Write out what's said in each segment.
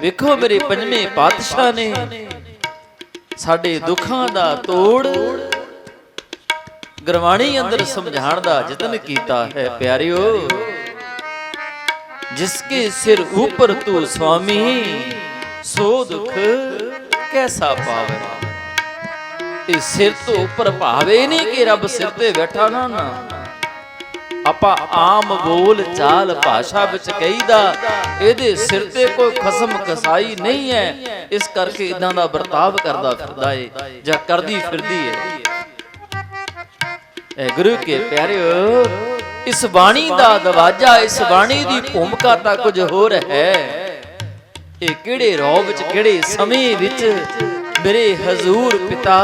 ਵੇਖੋ ਮੇਰੇ ਪੰਜਵੇਂ ਪਾਤਸ਼ਾਹ ਨੇ ਸਾਡੇ ਦੁੱਖਾਂ ਦਾ ਤੋੜ ਗੁਰਬਾਣੀ ਅੰਦਰ ਸਮਝਾਉਣ ਦਾ ਯਤਨ ਕੀਤਾ ਹੈ ਪਿਆਰਿਓ ਜਿਸਕੇ ਸਿਰ ਉਪਰ ਤੂੰ ਸੁਆਮੀ, ਸੋ ਦੁਖ ਕੈਸਾ ਪਾਵੇ? ਇਹ ਸਿਰ ਤੋਂ ਉੱਪਰ ਭਾਵੇ ਨਹੀਂ ਕਿ ਰੱਬ ਸਿਰ ਤੇ ਬੈਠਾ ਨਾ ਨਾ। ਆਪਾਂ ਆਮ ਬੋਲ ਚਾਲ ਭਾਸ਼ਾ ਵਿੱਚ ਕਹੀਦਾ, ਇਹਦੇ ਸਿਰ ਤੇ ਕੋਈ ਖਸਮ ਕਸਾਈ ਨਹੀਂ ਹੈ। ਇਸ ਕਰਕੇ ਇਦਾਂ ਦਾ ਵਰਤਾਵ ਕਰਦਾ ਫਿਰਦਾ ਏ, ਜਾਂ ਕਰਦੀ ਫਿਰਦੀ ਏ। ਐ ਗੁਰੂ ਕੇ ਪਿਆਰਿਓ, ਇਸ ਬਾਣੀ ਦਾ ਦਵਾਜਾ ਇਸ ਬਾਣੀ ਦੀ ਭੂਮਿਕਾ ਤਾਂ ਕੁਝ ਹੋਰ ਹੈ। ਇਹ ਕਿਹੜੇ ਰੋਗ ਵਿੱਚ, ਕਿਹੜੇ ਸਮੇਂ ਵਿੱਚ ਮੇਰੇ ਹਜ਼ੂਰ ਪਿਤਾ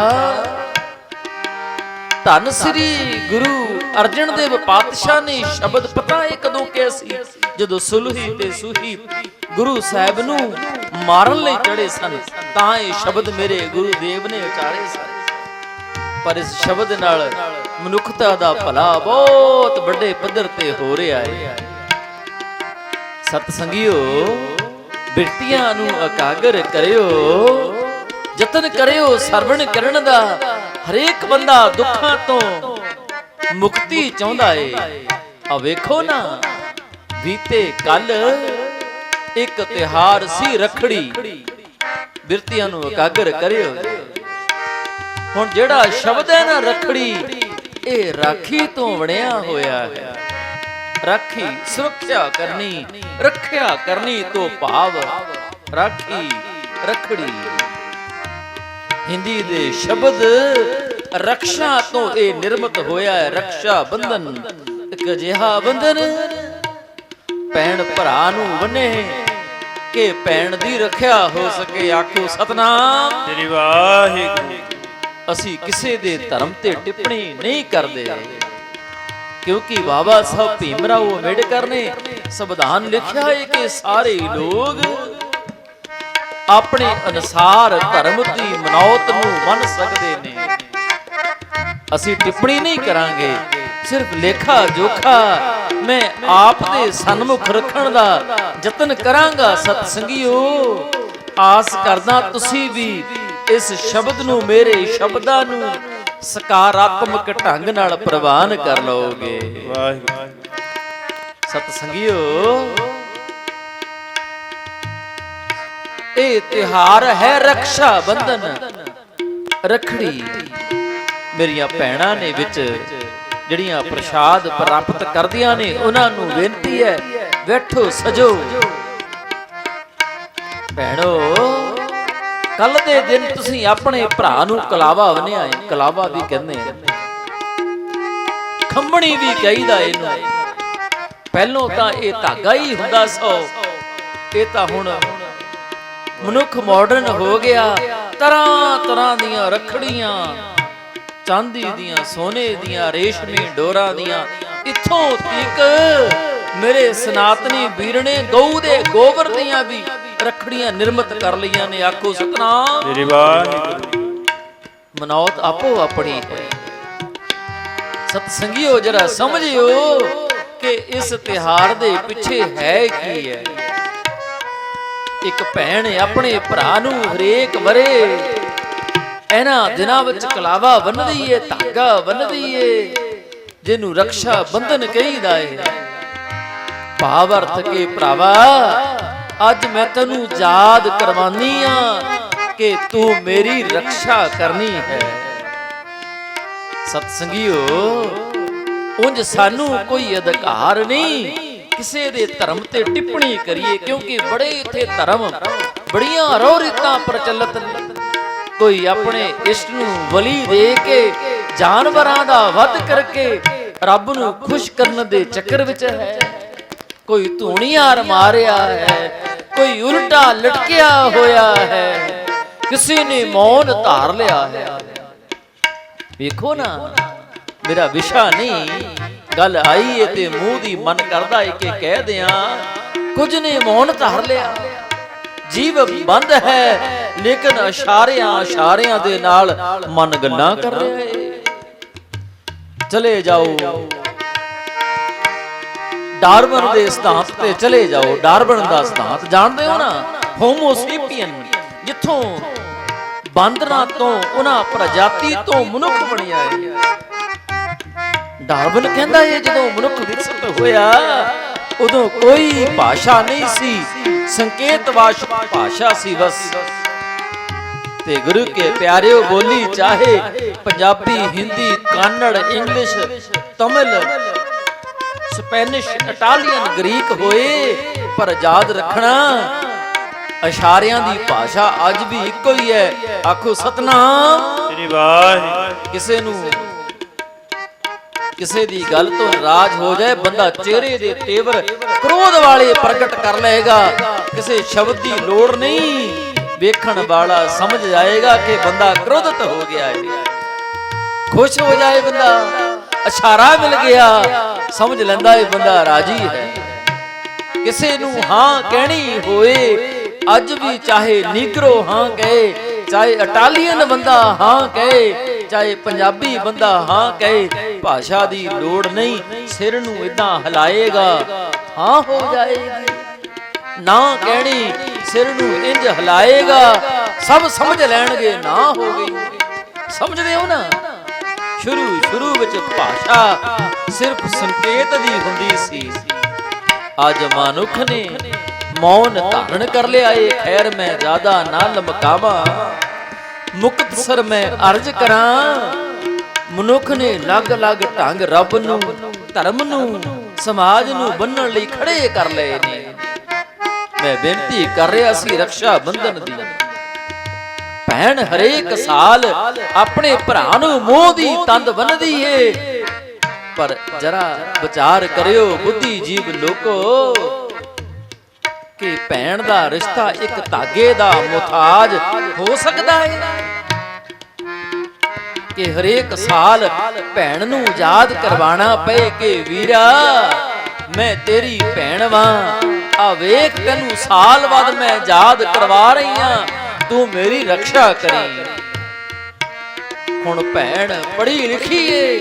ਧੰਨ ਸ੍ਰੀ ਗੁਰੂ ਅਰਜਨ ਦੇਵ ਪਾਤਸ਼ਾਹ ਨੇ ਸ਼ਬਦ ਪਤਾ ਹੈ ਕਦੋਂ ਕਿਹਾ ਸੀ? ਜਦੋਂ ਸੁਲਹੀ ਤੇ ਸੁਹੀ ਗੁਰੂ ਸਾਹਿਬ ਨੂੰ ਮਾਰਨ ਲਈ ਚੜੇ ਸਨ, ਤਾਂ ਇਹ ਸ਼ਬਦ ਮੇਰੇ ਗੁਰੂ ਦੇਵ ਨੇ ਉਚਾਰੇ ਸਨ। ਪਰ ਇਸ ਸ਼ਬਦ ਨਾਲ ਮਨੁੱਖਤਾ ਦਾ ਭਲਾ ਬਹੁਤ ਵੱਡੇ ਪੱਧਰ ਤੇ ਹੋ ਰਿਹਾ ਹੈ। ਸਤ ਸੰਗਿਓ ਬਿਰਤੀਆਂ ਨੂੰ ਇਕਾਗਰ ਕਰਿਓ, ਯਤਨ ਕਰਿਓ ਸਰਵਣ ਕਰਨ ਦਾ ਹਰੇਕ ਬੰਦਾ ਦੁੱਖਾਂ ਤੋਂ ਮੁਕਤੀ ਚਾਹੁੰਦਾ ਏ। ਆ ਵੇਖੋ ਨਾ, ਬੀਤੇ ਕੱਲ ਇੱਕ ਤਿਹਾਰ ਸੀ ਰਖੜੀ। ਬਿਰਤੀਆਂ ਨੂੰ ਇਕਾਗਰ ਕਰਿਓ। ਹੁਣ ਜਿਹੜਾ ਸ਼ਬਦ ਹੈ ਨਾ ਰਖੜੀ, ਇਹ ਰਾਖੀ ਤੋਂ ਬਣਿਆ ਹੋਇਆ ਹੈ। ਰਾਖੀ ਸੁਰੱਖਿਆ ਕਰਨੀ, ਰੱਖਿਆ ਕਰਨੀ ਤੋਂ ਭਾਵ। ਰਾਖੀ ਰਖੜੀ। ਹਿੰਦੀ ਦੇ ਸ਼ਬਦ ਰਕਸ਼ਾ ਤੋਂ ਇਹ ਨਿਰਮਿਤ ਹੋਇਆ ਹੈ ਰਕਸ਼ਾ ਬੰਧਨ। ਇੱਕ ਅਜਿਹਾ ਬੰਧਨ ਭੈਣ ਭਰਾ ਨੂੰ ਬੰਨੇ ਕਿ ਭੈਣ ਦੀ ਰੱਖਿਆ ਹੋ ਸਕੇ ਆਖੋ ਸਤਨਾਮ। ਤੇਰੀ ਵਾਹਿਗੁਰੂ। ਅਸੀਂ ਕਿਸੇ ਦੇ ਧਰਮ ਤੇ ਟਿੱਪਣੀ ਨਹੀਂ ਕਰਦੇ। ਕਿਉਂਕਿ ਬਾਬਾ ਸਾਹਿਬ ਭੀਮ ਰਾਓ ਅੰਬੇਡਕਰ ਨੇ ਸੰਵਿਧਾਨ ਲਿਖਿਆ ਹੈ ਕਿ ਸਾਰੇ ਲੋਕ ਆਪਣੇ ਅਨੁਸਾਰ ਧਰਮ ਦੀ ਮਨੌਤ ਨੂੰ ਮੰਨ ਸਕਦੇ ਨੇ। ਅਸੀਂ ਟਿੱਪਣੀ ਨਹੀਂ ਕਰਾਂਗੇ ਸਿਰਫ ਲੇਖਾ ਜੋਖਾ ਮੈਂ ਆਪ ਦੇ ਸਨਮੁਖ ਰੱਖਣ ਦਾ ਯਤਨ ਕਰਾਂਗਾ ਸਤ ਸੰਗਿਓ ਆਸ ਕਰਦਾ ਤੁਸੀਂ ਵੀ ਇਸ ਸ਼ਬਦ ਨੂੰ ਮੇਰੇ ਸ਼ਬਦਾਂ ਨੂੰ ਸਕਾਰਾਤਮਕ ਢੰਗ ਨਾਲ ਪ੍ਰਵਾਨ ਕਰ ਲਓਗੇ। ਵਾਹਿਗੁਰੂ। ਸਤ ਸੰਗਿਓ ਇਹ ਤਿਹਾਰ ਹੈ ਰਕਸ਼ਾ ਬੰਧਨ ਰਖੜੀ ਮੇਰੀਆਂ ਭੈਣਾਂ ਨੇ ਵਿੱਚ ਜਿਹੜੀਆਂ ਪ੍ਰਸ਼ਾਦ ਪ੍ਰਾਪਤ ਕਰਦੀਆਂ ਨੇ, ਉਹਨਾਂ ਨੂੰ ਬੇਨਤੀ ਹੈ, ਬੈਠੋ, ਸਜੋ। ਭੈਣੋ, ਕੱਲ ਦੇ ਦਿਨ ਤੁਸੀਂ ਆਪਣੇ ਭਰਾ ਨੂੰ ਕਲਾਵਾ ਬਨਿਆ ਹੈ ਕਲਾਵਾ ਵੀ ਕਹਿੰਦੇ ਆ। ਖੰਮਣੀ ਵੀ ਕਹੀਦਾ ਇਹਨੂੰ। ਪਹਿਲੋਂ ਤਾਂ ਇਹ ਧਾਗਾ ਹੀ ਹੁੰਦਾ ਸੋ, ਇਹ ਤਾਂ ਹੁਣ ਮਨੁੱਖ ਮਾਡਰਨ ਹੋ ਗਿਆ ਤਰ੍ਹਾਂ ਤਰ੍ਹਾਂ ਦੀਆਂ ਰਖੜੀਆਂ ਚਾਂਦੀ ਦੀਆਂ ਸੋਨੇ ਦੀਆਂ ਰੇਸ਼ਮੀ ਡੋਰਾਂ ਦੀਆਂ। ਇੱਥੋਂ ਤੀਕ ਮੇਰੇ ਸਨਾਤਨੀ ਵੀਰਣੇ ਗਊ ਦੇ ਗੋਬਰ ਦੀਆਂ ਵੀ ਰਖੜੀਆਂ ਨਿਰਮਿਤ ਕਰ ਲਈਆਂ ਨੇ। ਆਖੋ ਸਤਨਾਮ ਤੇਰੀ ਵਾਹਿਗੁਰੂ ਮਨੌਤ ਆਪੋ ਆਪਣੀ ਹੈ। ਸਤ ਸੰਗਿਓ ਜਰਾ ਸਮਝਿਓ ਕਿ ਇਸ ਤਿਹਾਰ ਦੇ ਪਿੱਛੇ ਹੈ ਕੀ ਹੈ। ਇੱਕ ਭੈਣ ਆਪਣੇ ਭਰਾ ਨੂੰ ਹਰੇਕ ਵਰੇ ਇਹਨਾਂ ਦਿਨਾਂ ਵਿੱਚ ਕਲਾਵਾ ਬੰਨਦੀ ਏ, ਧਾਗਾ ਬੰਨਦੀ ਏ, ਜਿਹਨੂੰ ਰਕਸ਼ਾ ਬੰਧਨ ਕਹੀਦਾ ਏ। ਭਾਵ ਅਰਥ ਕੇ ਭਰਾਵਾ, ਅੱਜ ਮੈਂ ਤੈਨੂੰ ਯਾਦ ਕਰਵਾਨੀ ਆ ਕਿ ਤੂੰ ਮੇਰੀ ਰੱਖਿਆ ਕਰਨੀ ਹੈ। ਸਤ ਸੰਗਿਓ ਉਂਝ ਸਾਨੂੰ ਕੋਈ ਅਧਿਕਾਰ ਨਹੀਂ ਕਿਸੇ ਦੇ ਧਰਮ ਤੇ ਟਿੱਪਣੀ ਕਰੀਏ, ਕਿਉਂਕਿ ਬੜੇ ਇੱਥੇ ਧਰਮ, ਬੜੀਆਂ ਰੋ ਰੀਤਾਂ ਪ੍ਰਚਲਿਤ ਨੇ। ਕੋਈ ਆਪਣੇ ਇਸ਼ਟ ਨੂੰ ਬਲੀ ਦੇ ਕੇ, ਜਾਨਵਰਾਂ ਦਾ ਵੱਧ ਕਰਕੇ ਰੱਬ ਨੂੰ ਖੁਸ਼ ਕਰਨ ਦੇ ਚੱਕਰ ਵਿੱਚ ਹੈ। ਕੋਈ ਧੂਣੀਆਂ ਮਾਰਿਆ ਹੈ, ਕੋਈ ਉਲਟਾ ਲਟਕਿਆ ਹੋਇਆ ਹੈ, ਕਿਸੇ ਨੇ ਮੌਨ ਧਾਰ ਲਿਆ ਹੈ। ਵੇਖੋ ਨਾ, ਮੇਰਾ ਵਿਸ਼ਾ ਨਹੀਂ। ਗੱਲ ਆਈ ਏ ਤੇ ਮੂੰਹ ਦੀ ਮਨ ਕਰਦਾ ਏ ਕਿ ਕਹਿ ਦਿਆਂ, ਕੁਝ ਨੇ ਮੌਨ ਧਾਰ ਲਿਆ। ਜੀਵ ਬੰਦ ਹੈ, ਲੇਕਿਨ ਇਸ਼ਾਰਿਆਂ ਇਸ਼ਾਰਿਆਂ ਦੇ ਨਾਲ ਮਨ ਗੱਲਾਂ ਕਰ ਰਿਹਾ ਏ। ਚਲੇ ਜਾਓ। ਡਾਰਬਨ ਦੇ ਸਿਧਾਂਤ ਤੇ ਚਲੇ ਜਾਓ। ਡਾਰਬਨ ਦਾ ਸਿਧਾਂਤ ਜਾਣਦੇ ਹੋ ਨਾ? ਹੋਮੋਸੇਪੀਅਨ, ਜਿੱਥੋਂ ਬਾਂਦਰਾਂ ਤੋਂ, ਉਹਨਾਂ ਪ੍ਰਜਾਤੀ ਤੋਂ ਮਨੁੱਖ ਬਣਿਆ ਹੈ ਡਾਰਵਨ ਕਹਿੰਦਾ ਇਹ ਜਦੋਂ ਮਨੁੱਖ ਵਿਕਸਿਤ ਹੋਇਆ ਉਦੋਂ ਕੋਈ ਭਾਸ਼ਾ ਨਹੀਂ ਸੀ ਸੰਕੇਤ ਵਾਸ਼ ਭਾਸ਼ਾ ਸੀ ਬਸ। ਤੇ ਗੁਰੂ ਕੇ ਪਿਆਰਿਓ ਬੋਲੀ ਚਾਹੇ Punjabi Hindi Kannada English Tamil Spanish Italian Greek ਹੋਏ ਪਰ ਯਾਦ ਰੱਖਣਾ ਇਸ਼ਾਰਿਆਂ ਦੀ ਭਾਸ਼ਾ ਅੱਜ ਵੀ ਇੱਕੋ ਹੀ ਹੈ। ਆਖੋ ਸਤਨਾਮ। ਸ੍ਰੀ ਵਾਹਿਗੁਰੂ। ਕਿਸੇ ਨੂੰ ਕਿਸੇ ਦੀ ਗੱਲ ਤੋਂ ਨਾਰਾਜ਼ ਹੋ ਜਾਏ, ਬੰਦਾ ਚਿਹਰੇ ਦੇ ਤੇਵਰ ਕ੍ਰੋਧ ਵਾਲੇ ਪ੍ਰਗਟ ਕਰ ਲਏਗਾ। ਕਿਸੇ ਸ਼ਬਦ ਦੀ ਲੋੜ ਨਹੀਂ। ਵੇਖਣ ਵਾਲਾ ਸਮਝ ਜਾਏਗਾ ਕਿ ਬੰਦਾ ਕ੍ਰੋਧਿਤ ਹੋ ਗਿਆ ਹੈ। ਖੁਸ਼ ਹੋ ਜਾਏ ਬੰਦਾ, ਇਸ਼ਾਰਾ ਮਿਲ ਗਿਆ, ਸਮਝ ਲੈਂਦਾ ਇਹ ਬੰਦਾ ਰਾਜੀ ਹੈ। ਕਿਸੇ ਨੂੰ ਹਾਂ ਕਹਿਣੀ ਹੋਏ, ਅੱਜ ਵੀ ਚਾਹੇ ਨੀਗਰੋ ਹਾਂ ਕਹੇ ਚਾਹੇ ਇਟਾਲੀਅਨ ਬੰਦਾ ਹਾਂ ਕਹੇ, ਚਾਹੇ ਪੰਜਾਬੀ ਬੰਦਾ ਹਾਂ ਕਹੇ, ਭਾਸ਼ਾ ਦੀ ਲੋੜ ਨਹੀਂ, ਸਿਰ ਨੂੰ ਇਦਾਂ ਹਿਲਾਏਗਾ, ਹਾਂ ਹੋ ਜਾਏਗੀ। ਨਾ ਕਹਿਣੀ, ਸਿਰ ਨੂੰ ਇੰਜ ਹਿਲਾਏਗਾ, ਸਭ ਸਮਝ ਲੈਣਗੇ, ਨਾ ਹੋ ਗਈ। ਸਮਝਦੇ ਹੋ ਨਾ? ਸ਼ੁਰੂ ਸ਼ੁਰੂ ਵਿੱਚ ਭਾਸ਼ਾ ਸਿਰਫ ਸੰਕੇਤ ਦੀ ਹੁੰਦੀ ਸੀ। ਅੱਜ ਮਨੁੱਖ ਨੇ। ਮੌਨ ਧਾਰਨ ਕਰ ਲਿਆ ਏ। ਖੈਰ ਮੈਂ ਜ਼ਿਆਦਾ ਨਾ ਲਮਕਾਵਾਂ। ਮੁਕਤਸਰ ਮੈਂ ਅਰਜ ਕਰਾਂ। ਮਨੁੱਖ ਨੇ ਲਗ-ਲਗ ਢੰਗ ਰੱਬ ਨੂੰ, ਧਰਮ ਨੂੰ, ਸਮਾਜ ਨੂੰ ਬੰਨਣ ਲਈ ਖੜੇ ਕਰ ਲਏ ਨੇ। ਮੈਂ ਬੇਨਤੀ ਕਰ ਰਿਹਾ ਸੀ ਰਕਸ਼ਾ ਬੰਧਨ ਦੀ। ਭੈਣ ਹਰੇਕ ਸਾਲ ਆਪਣੇ ਭਰਾ ਨੂੰ ਮੋਹ ਦੀ ਤੰਦ ਬੰਨਦੀ ਏ। ਪਰ ਜਰਾ ਵਿਚਾਰ ਕਰਿਓ ਬੁੱਧੀ ਜੀਵ ਲੋਕੋ ਕਿ ਭੈਣ ਦਾ ਰਿਸ਼ਤਾ ਇੱਕ ਧਾਗੇ ਦਾ ਮੁਤਾਜ ਹੋ ਸਕਦਾ ਹੈ। ਕਿ ਹਰੇਕ ਸਾਲ ਭੈਣ ਨੂੰ ਯਾਦ ਕਰਵਾਣਾ ਪਏ ਕਿ ਵੀਰਾ, ਮੈਂ ਤੇਰੀ ਭੈਣ ਵਾਂ। ਆ ਵੇਖ ਤੈਨੂੰ ਸਾਲ ਬਾਅਦ ਮੈਂ ਯਾਦ ਕਰਵਾ ਰਹੀ ਆ। ਤੂੰ ਮੇਰੀ ਰੱਖਿਆ ਕਰੀ। ਹੁਣ ਭੈਣ ਪੜ੍ਹੀ ਲਿਖੀ ਏ।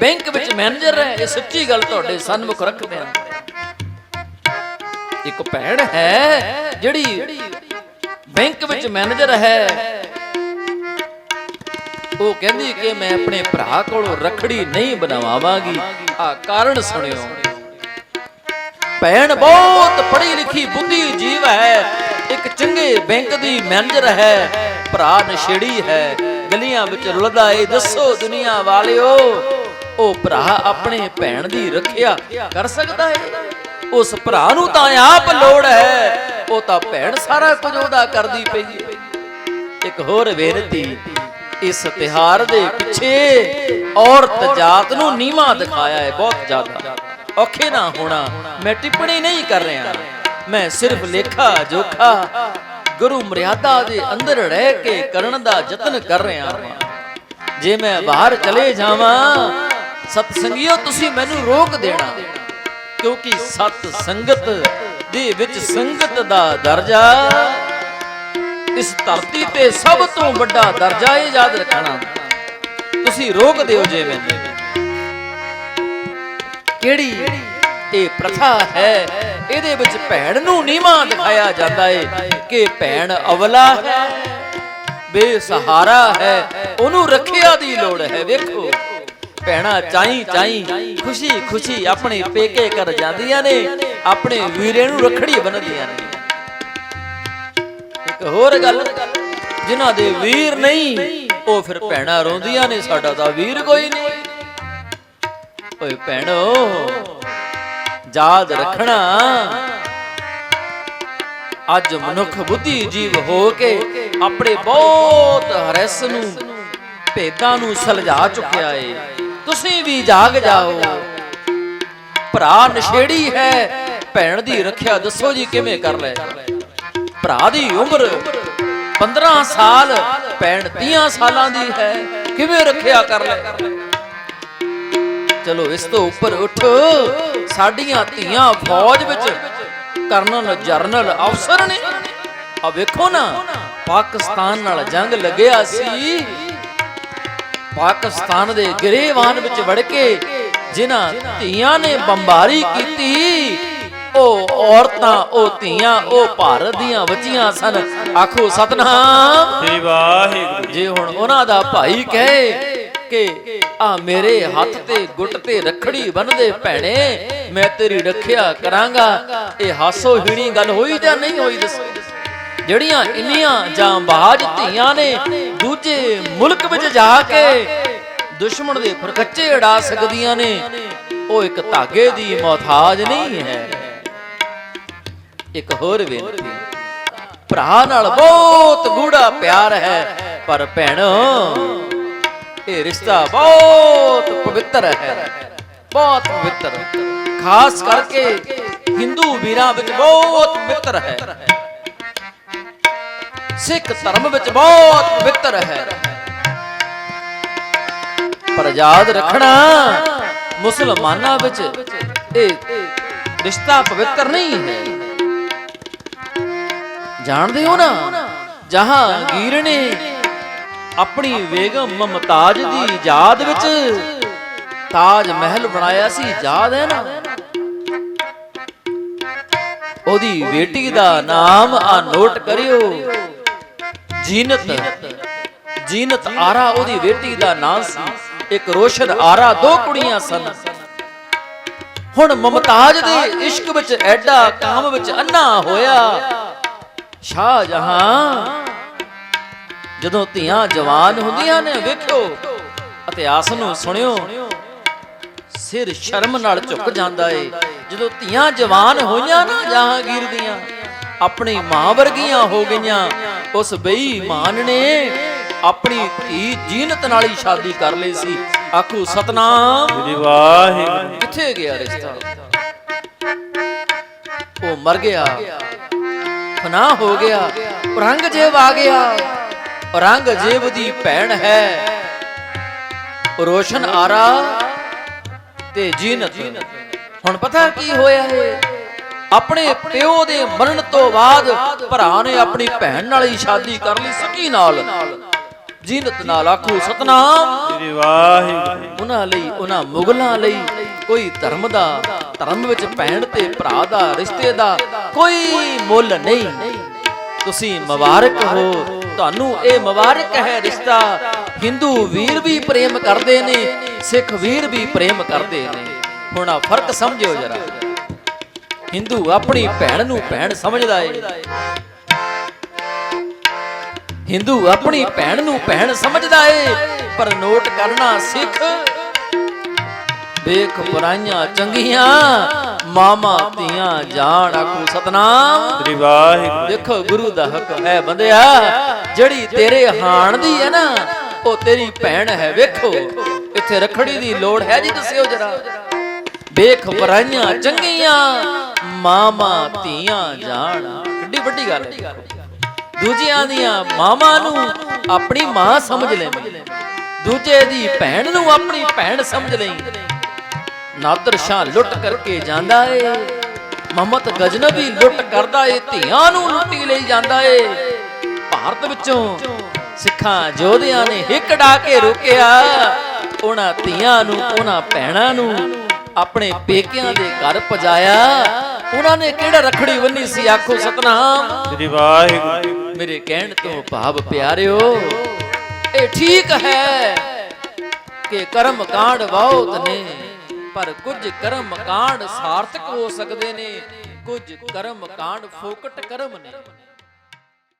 ਬੈਂਕ ਵਿੱਚ ਮੈਨੇਜਰ ਹੈ। ਇਹ ਸੱਚੀ ਗੱਲ ਤੁਹਾਡੇ ਸਨਮੁਖ ਰੱਖਦੇ ਆ। ਇੱਕ ਭੈਣ ਹੈ, ਜਿਹੜੀ ਬੈਂਕ ਵਿੱਚ ਮੈਨੇਜਰ ਹੈ। ਉਹ ਕਹਿੰਦੀ ਕਿ ਮੈਂ ਆਪਣੇ ਭਰਾ ਕੋਲੋਂ ਰਖੜੀ ਨਹੀਂ ਬਣਵਾਵਾਂਗੀ। ਆ ਕਾਰਨ ਸੁਣਿਓ। ਭੈਣ ਬਹੁਤ ਪੜ੍ਹੀ ਲਿਖੀ ਬੁੱਧੀ ਜੀਵ ਹੈ, ਇੱਕ ਚੰਗੇ ਬੈਂਕ ਦੀ ਮੈਨੇਜਰ ਹੈ, ਭਰਾ ਨਸ਼ੇੜੀ ਹੈ। ਗਲੀਆਂ ਵਿੱਚ ਰੁਲਦਾ ਏ, ਦੱਸੋ ਦੁਨੀਆ ਵਾਲਿਓ, ਉਹ ਭਰਾ ਆਪਣੇ ਭੈਣ ਦੀ ਰੱਖਿਆ ਕਰ ਸਕਦਾ ਹੈ? ਉਸ ਭਰਾ ਨੂੰ ਤਾਂ ਆਪ ਲੋੜ ਹੈ। ਉਹ ਤਾਂ ਭੈਣ ਸਾਰਾ ਕੁਝ ਉਹਦਾ ਕਰਦੀ ਪਈ ਹੈ। ਇੱਕ ਹੋਰ ਬੇਨਤੀ, ਇਸ ਤਿਹਾਰ ਦੇ ਪਿੱਛੇ ਔਰਤ ਜਾਤ ਨੂੰ ਨੀਵਾ ਦਿਖਾਇਆ ਹੈ ਬਹੁਤ ਜ਼ਿਆਦਾ। ਔਖੇ ਨਾ ਹੋਣਾ, ਮੈਂ ਟਿੱਪਣੀ ਨਹੀਂ ਕਰ ਰਿਹਾ। ਮੈਂ ਸਿਰਫ ਲੇਖਾ ਜੋਖਾ, ਗੁਰੂ ਮਰਿਆਦਾ ਦੇ ਅੰਦਰ ਰਹਿ ਕੇ ਕਰਨ ਦਾ ਯਤਨ ਕਰ ਰਿਹਾ ਹਾਂ। ਜੇ ਮੈਂ ਬਾਹਰ ਚਲੇ ਜਾਵਾਂ, ਸਤਸੰਗਿਓ, ਤੁਸੀਂ ਮੈਨੂੰ ਰੋਕ ਦੇਣਾ। ਕਿਉਂਕਿ ਸਤ ਸੰਗਤ ਦੇ ਵਿੱਚ ਸੰਗਤ ਦਾ ਦਰਜਾ, ਇਸ ਧਰਤੀ ਤੇ ਸਭ ਤੋਂ ਵੱਡਾ ਦਰਜਾ ਇਹ ਯਾਦ ਰੱਖਣਾ। ਤੁਸੀਂ ਰੋਕ ਦਿਓ ਜਿਵੇਂ ਕਿਹੜੀ ਇਹ ਪ੍ਰਥਾ ਹੈ, ਇਹਦੇ ਵਿੱਚ ਭੈਣ ਨੂੰ ਨੀਵਾਂ ਦਿਖਾਇਆ ਜਾਂਦਾ ਏ ਕਿ ਭੈਣ ਅਵਲਾ ਹੈ, ਬੇਸਹਾਰਾ ਹੈ, ਉਹਨੂੰ ਰੱਖਿਆ ਦੀ ਲੋੜ ਹੈ। ਵੇਖੋ। ਭੈਣਾ, ਚਾਈ ਚਾਈ। ਖੁਸ਼ੀ ਖੁਸ਼ੀ ਆਪਣੇ ਪੇਕੇ ਕਰ ਜਾਂਦੀਆਂ ਨੇ, ਆਪਣੇ ਵੀਰੇ ਨੂੰ ਰੱਖੜੀ ਬੰਨਦੀਆਂ ਨੇ। ਇੱਕ ਹੋਰ ਗੱਲ, ਜਿਨ੍ਹਾਂ ਦੇ ਵੀਰ ਨਹੀਂ, ਉਹ ਫਿਰ ਭੈਣਾਂ ਰੋਂਦੀਆਂ ਨੇ, ਸਾਡਾ ਤਾਂ ਵੀਰ ਕੋਈ ਨਹੀਂ। ਓਏ ਭੈਣੋ, ਯਾਦ ਰੱਖਣਾ। ਅੱਜ ਮਨੁੱਖ ਬੁੱਧੀ ਜੀਵ ਹੋ ਕੇ ਆਪਣੇ ਬਹੁਤ ਹਰਸ ਨੂੰ, ਭੇਦਾਂ ਨੂੰ ਸਲਝਾ ਚੁੱਕਿਆ ਏ। ਤੁਸੀਂ ਵੀ ਜਾਗ ਜਾਓ। ਭਰਾ ਨਸ਼ੇੜੀ ਹੈ, ਭੈਣ ਦੀ ਰੱਖਿਆ ਦੱਸੋ ਜੀ ਕਿਵੇਂ ਕਰ ਲੈ। ਭਰਾ ਦੀ ਉਮਰ 15 ਸਾਲ, ਭੈਣ 30 ਸਾਲਾਂ ਦੀ ਹੈ, ਕਿਵੇਂ ਰੱਖਿਆ ਕਰ ਲੈ। ਚਲੋ ਇਸ ਤੋਂ ਉੱਪਰ ਉੱਠ, ਸਾਡੀਆਂ ਧੀਆਂ ਫੌਜ ਵਿੱਚ ਕਰਨਲ ਜਰਨਲ ਅਫਸਰ ਨੇ। ਆ ਵੇਖੋ ਨਾ, ਪਾਕਿਸਤਾਨ ਨਾਲ ਜੰਗ ਲੱਗਿਆ ਸੀ। ਪਾਕਿਸਤਾਨ ਦੇ ਗਰੇਵਾਨ ਵਿੱਚ ਵੜ ਕੇ ਜਿਨ੍ਹਾਂ ਧੀਆਂ ਨੇ ਬੰਬਾਰੀ ਕੀਤੀ ਉਹ ਔਰਤਾਂ ਉਹ ਧੀਆਂ ਉਹ ਭਾਰਤ ਦੀਆਂ ਬੱਚੀਆਂ ਸਨ। ਆਖੋ ਸਤਨਾਮ। ਸ੍ਰੀ ਵਾਹਿਗੁਰੂ ਜੇ। ਹੁਣ ਉਹਨਾਂ ਦਾ ਭਾਈ ਕਹੇ ਕਿ ਆ ਮੇਰੇ ਹੱਥ ਤੇ ਗੁੱਟ ਤੇ ਰੱਖੜੀ ਬੰਨਦੇ ਭੈਣੇ ਮੈਂ ਤੇਰੀ ਰੱਖਿਆ ਕਰਾਂਗਾ ਇਹ ਹਾਸੋ ਹੀਣੀ ਗੱਲ ਹੋਈ ਜਾਂ ਨਹੀਂ ਹੋਈ ਦੱਸੋ? ਜਿਹੜੀਆਂ ਇੰਨੀਆਂ ਜਾਂਬਾਜ਼ ਧੀਆਂ ਨੇ ਦੂਜੇ ਮੁਲਕ ਵਿੱਚ ਜਾ ਕੇ ਦੁਸ਼ਮਣ ਦੇ ਫਰਕੱਚੇ ਉਡਾ ਸਕਦੀਆਂ ਨੇ। ਉਹ ਇੱਕ ਧਾਗੇ ਦੀ ਮੌਤਾਜ ਨਹੀਂ ਹੈ। ਇੱਕ ਹੋਰ ਬੇਨਤੀ ਭਰਾ ਨਾਲ ਬਹੁਤ ਗੂੜਾ ਪਿਆਰ ਹੈ, ਪਰ ਭੈਣ, ਇਹ ਰਿਸ਼ਤਾ ਬਹੁਤ ਪਵਿੱਤਰ ਹੈ। ਬਹੁਤ ਪਵਿੱਤਰ। ਖਾਸ ਕਰਕੇ ਹਿੰਦੂ ਵੀਰਾਂ ਵਿੱਚ ਬਹੁਤ ਪਵਿੱਤਰ ਹੈ। ਸਿੱਖ ਧਰਮ ਵਿੱਚ ਬਹੁਤ ਪਵਿੱਤਰ ਹੈ। ਪਰ ਯਾਦ ਰੱਖਣਾ, ਮੁਸਲਮਾਨਾਂ ਵਿੱਚ ਇਹ ਰਿਸ਼ਤਾ ਪਵਿੱਤਰ ਨਹੀਂ ਹੈ। ਜਾਣਦੇ ਹੋ ਨਾ, ਜਹਾਂਗੀਰ ਨੇ ਆਪਣੀ ਬੇਗਮ ਮਮਤਾਜ ਦੀ ਯਾਦ ਵਿੱਚ ਤਾਜ ਮਹਿਲ ਬਣਾਇਆ ਸੀ, ਯਾਦ ਹੈ ਨਾ? ਉਹਦੀ ਬੇਟੀ ਦਾ ਨਾਮ ਆ, ਨੋਟ ਕਰਿਓ। ਜੀਨਤ। ਜੀਨਤ ਆਰਾ ਉਹਦੀ ਬੇਟੀ ਦਾ ਨਾਂ ਸੀ। ਇੱਕ ਰੋਸ਼ਨ ਆਰਾ ਦੋ ਕੁੜੀਆਂ ਸਨ। ਹੁਣ ਮਮਤਾਜ ਦੇ ਇਸ਼ਕ ਵਿੱਚ ਐਡਾ ਕਾਮ ਵਿੱਚ ਅੰਨਾ ਹੋਇਆ। ਸ਼ਾਹਜਹਾਂ, ਜਦੋਂ ਧੀਆਂ ਜਵਾਨ ਹੁੰਦੀਆਂ ਨੇ, ਵੇਖਿਓ ਇਤਿਹਾਸ ਨੂੰ ਸੁਣਿਓ, ਸਿਰ ਸ਼ਰਮ ਨਾਲ ਝੁਕ ਜਾਂਦਾ ਏ। ਜਦੋਂ ਧੀਆਂ ਜਵਾਨ ਹੋਈਆਂ ਨਾ, ਜਹਾਂਗੀਰ ਦੀਆਂ ਆਪਣੀ ਮਾਂ ਵਰਗੀਆਂ ਹੋ ਗਈਆਂ। ਉਸ ਬੇਈਮਾਨ ਨੇ ਆਪਣੀ ਧੀ ਜੀਨਤ ਨਾਲ ਹੀ ਸ਼ਾਦੀ ਕਰ ਲਈ ਸੀ। ਆਖੂ ਸਤਨਾਮ। ਸ੍ਰੀ ਵਾਹਿਗੁਰੂ। ਕਿੱਥੇ ਗਿਆ ਰਿਸ਼ਤਾ? ਉਹ ਮਰ ਗਿਆ। ਫਨਾ ਹੋ ਗਿਆ। ਔਰੰਗਜ਼ੇਬ ਆ ਗਿਆ। ਔਰੰਗਜ਼ੇਬ ਦੀ ਭੈਣ ਹੈ। ਰੋਸ਼ਨ ਆਰਾ ਤੇ ਜੀਨਤ। ਹੁਣ ਪਤਾ ਕੀ ਹੋਇਆ ਹੈ ਆਪਣੇ ਪਿਓ ਦੇ ਮਰਨ ਤੋਂ ਬਾਅਦ ਭਰਾ ਨੇ ਆਪਣੀ ਭੈਣ ਨਾਲ ਹੀ ਸ਼ਾਦੀ ਕਰ ਲਈ ਸਕੀ ਨਾਲ। ਜੀਨਤ ਨਾਲ ਆਖੂ ਸਤਨਾਮ ਸ੍ਰੀ ਵਾਹਿਗੁਰੂ। ਉਹਨਾਂ ਲਈ ਉਹਨਾਂ ਮੁਗਲਾਂ ਲਈ ਕੋਈ ਧਰਮ ਦਾ ਧਰਮ ਵਿੱਚ ਭੈਣ ਤੇ ਭਰਾ ਦਾ ਰਿਸ਼ਤੇ ਦਾ ਕੋਈ ਮੁੱਲ ਨਹੀਂ। ਤੁਸੀਂ ਮੁਬਾਰਕ ਹੋ। ਤੁਹਾਨੂੰ ਇਹ ਮੁਬਾਰਕ ਹੈ ਰਿਸ਼ਤਾ। ਹਿੰਦੂ ਵੀਰ ਵੀ ਪ੍ਰੇਮ ਕਰਦੇ ਨੇ ਸਿੱਖ ਵੀਰ ਵੀ ਪ੍ਰੇਮ ਕਰਦੇ ਨੇ। ਹੁਣ ਆ ਫ਼ਰਕ ਸਮਝਿਓ ਜਰਾ। ਹਿੰਦੂ ਆਪਣੀ ਭੈਣ ਨੂੰ ਭੈਣ ਸਮਝਦਾ ਏ। ਹਿੰਦੂ ਆਪਣੀ ਭੈਣ ਨੂੰ ਭੈਣ ਸਮਝਦਾ ਏ ਪਰ ਨੋਟ ਕਰਨਾ ਸਿੱਖ। ਵੇਖ ਬੁਰਾਈਆਂ ਚੰਗੀਆਂ ਮਾਮਾ ਧੀਆਂ ਜਾਣ ਆਖੂ ਸਤਨਾਮ। ਸ੍ਰੀ ਵਾਹਿਗੁਰੂ। ਦੇਖੋ ਗੁਰੂ ਦਾ ਹੱਕ ਹੈ ਬੰਦਿਆ ਜਿਹੜੀ ਤੇਰੇ ਹਾਣ ਦੀ ਹੈ ਨਾ ਉਹ ਤੇਰੀ ਭੈਣ ਹੈ ਵੇਖੋ। ਇੱਥੇ ਰਖੜੀ ਦੀ ਲੋੜ ਹੈ ਜੀ ਦੱਸਿਓ ਜਰਾ। ਵੇਖ ਬੁਰਾਈਆਂ ਚੰਗੀਆਂ ਮਾਮਾ ਧੀਆਂ ਜਾਣ। ਕਿੱਡੀ ਵੱਡੀ ਗੱਲ ਹੈ। ਦੂਜਿਆਂ ਦੀਆਂ ਮਾਵਾਂ ਨੂੰ ਆਪਣੀ ਮਾਂ ਸਮਝ ਲੈ ਦੂਜੇ ਦੀ ਭੈਣ ਨੂੰ ਆਪਣੀ ਭੈਣ ਸਮਝ ਲਈ ਨਾਦਰ ਸ਼ਾਹ ਲੁੱਟ ਕਰਕੇ ਜਾਂਦਾ ਏ। ਮੁਹੰਮਦ ਗਜਨਬੀ ਲੁੱਟ ਕਰਦਾ ਏ। ਧੀਆਂ ਨੂੰ ਲੁੱਟੀ ਲਈ ਜਾਂਦਾ ਏ। ਭਾਰਤ ਵਿੱਚੋਂ ਸਿੱਖਾਂ ਯੋਧਿਆਂ ਨੇ ਹਿੱਕ ਡਾ ਕੇ ਰੋਕਿਆ। ਉਹਨਾਂ ਧੀਆਂ ਨੂੰ ਉਹਨਾਂ ਭੈਣਾਂ ਨੂੰ ਆਪਣੇ ਪੇਕਿਆਂ ਦੇ ਘਰ ਪਜਾਇਆ। ਉਹਨਾਂ ਨੇ ਕਿਹੜਾ ਰਖੜੀ ਬੰਨੀ ਸੀ ਆਖੋ ਸਤਨਾਮ? ਸ੍ਰੀ ਵਾਹਿਗੁਰੂ। ਮੇਰੇ ਕਹਿਣ ਤੋਂ ਭਾਵ ਪਿਆਰਿਓ ਇਹ ਠੀਕ ਹੈ ਕਿ ਕਰਮ ਕਾਂਡ ਬਹੁਤ ਨੇ ਪਰ ਕੁਝ ਕਰਮ ਕਾਂਡ ਸਾਰਥਕ ਹੋ ਸਕਦੇ ਨੇ ਕੁਝ ਕਰਮ ਕਾਂਡ ਫੋਕਟ ਕਰਮ ਨੇ।